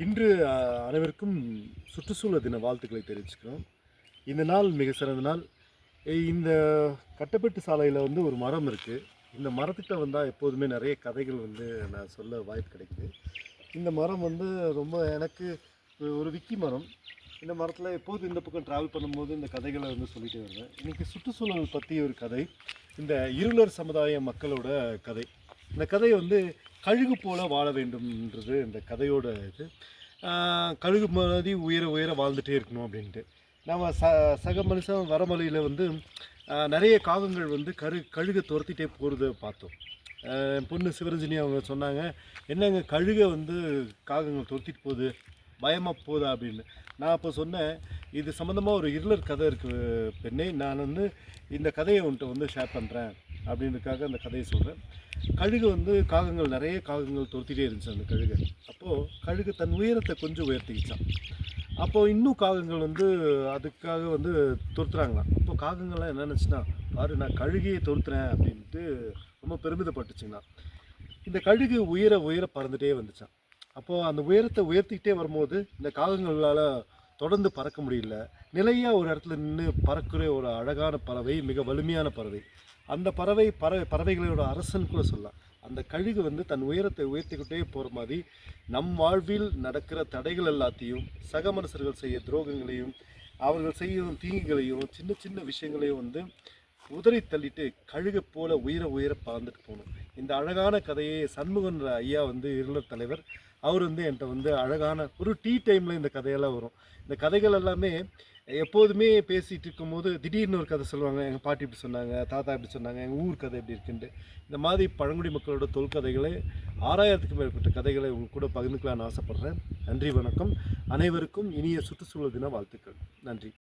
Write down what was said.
இன்று அனைவருக்கும் சுற்றுச்சூழல் தின வாழ்த்துக்களை தெரிவிச்சுக்கிறோம். இந்த நாள் மிக சிறந்த நாள். இந்த கட்டப்பட்டு சாலையில் வந்து ஒரு மரம் இருக்குது இந்த மரத்துக்கிட்ட வந்தால் எப்போதுமே நிறைய கதைகள் வந்து நான் சொல்ல வாய்ப்பு கிடைக்குது. இந்த மரம் வந்து ரொம்ப எனக்கு ஒரு விக்கி மரம். இந்த மரத்தில் எப்போது இந்த பக்கம் ட்ராவல் பண்ணும்போது இந்த கதைகளை வந்து சொல்லிட்டு வருவேன். இன்றைக்கி சுற்றுச்சூழல் பற்றி ஒரு கதை. இந்த இருளர் சமுதாய மக்களோட கதை. இந்த கதை வந்து கழுகு போல வாழ வேண்டும்ன்றது இந்த கதையோட இது. கழுகு மாதிரி உயர உயர வாழ்ந்துட்டே இருக்கணும் அப்படின்ட்டு. நம்ம ச சக மனுஷன் வரமொழியில் வந்து நிறைய காகங்கள் வந்து கரு கழுகை துரத்திட்டே போகிறத பார்த்தோம். பொண்ணு சிவரஞ்சனி அவங்க சொன்னாங்க என்னங்க கழுகை வந்து காகங்கள் துரத்திட்டு போகுது பயமாக போதா? அப்படின்னு. நான் அப்போ சொன்னேன் இது சம்மந்தமாக ஒரு இருளர் கதை இருக்குது பெண்ணே. நான் வந்து இந்த கதையை உன்ட்ட வந்து ஷேர் பண்ணுறேன் அப்படின்றதுக்காக அந்த கதையை சொல்கிறேன் கழுகு வந்து காகங்கள் நிறைய காகங்கள் துரத்திட்டே இருந்துச்சு அந்த கழுகு. அப்போது கழுகு தன் உயரத்தை கொஞ்சம் உயர்த்திக்கிச்சான் அப்போது இன்னும் காகங்கள் வந்து அதுக்காக வந்து துரத்துறாங்களாம். அப்போ காகங்கள்லாம் என்ன நினச்சுன்னா பாரு நான் கழுகையை துரத்துறேன் அப்படின்ட்டு ரொம்ப பெருமிதப்பட்டுச்சுங்கண்ணா இந்த கழுகு உயர உயர பறந்துட்டே வந்துச்சான் அப்போது அந்த உயரத்தை உயர்த்திக்கிட்டே வரும்போது இந்த காகங்களால் தொடர்ந்து பறக்க முடியல. நிலையாக ஒரு இடத்துல நின்று பறக்கிற ஒரு அழகான பறவை மிக வலிமையான பறவை. அந்த பறவை பறவை பறவைகளோட அரசன் கூட சொல்லலாம். அந்த கழுகு வந்து தன் உயரத்தை உயர்த்திக்கிட்டே போகிற மாதிரி நம் வாழ்வில் நடக்கிற தடைகள் எல்லாத்தையும் சக மனுஷர்கள் செய்ய துரோகங்களையும் அவர்கள் செய்யும் தீங்குகளையும் சின்ன சின்ன விஷயங்களையும் வந்து உதறி தள்ளிட்டு கழுகை போல உயர உயர பறந்துட்டு போகணும். இந்த அழகான கதையை சண்முகன்ற ஐயா வந்து இருளர் தலைவர் அவர் வந்து என்கிட்ட வந்து அழகான ஒரு டீ டைமில் இந்த கதையெல்லாம் வரும். இந்த கதைகள் எல்லாமே எப்போதுமே பேசிகிட்டு இருக்கும்போது திடீர்னு ஒரு கதை சொல்லுவாங்க. எங்கள் பாட்டி இப்படி சொன்னாங்க தாத்தா இப்படி சொன்னாங்க எங்கள் ஊர் கதை இப்படி இருக்குன்ட்டு. இந்த மாதிரி பழங்குடி மக்களோட தொல்கதைகளை ஆறாயிரத்துக்கும் மேற்பட்ட கதைகளை உங்கள் கூட பகிர்ந்துக்கலான்னு ஆசைப்பட்றேன். நன்றி வணக்கம். அனைவருக்கும் இனிய சுற்றுச்சூழல் தின வாழ்த்துக்கள். நன்றி.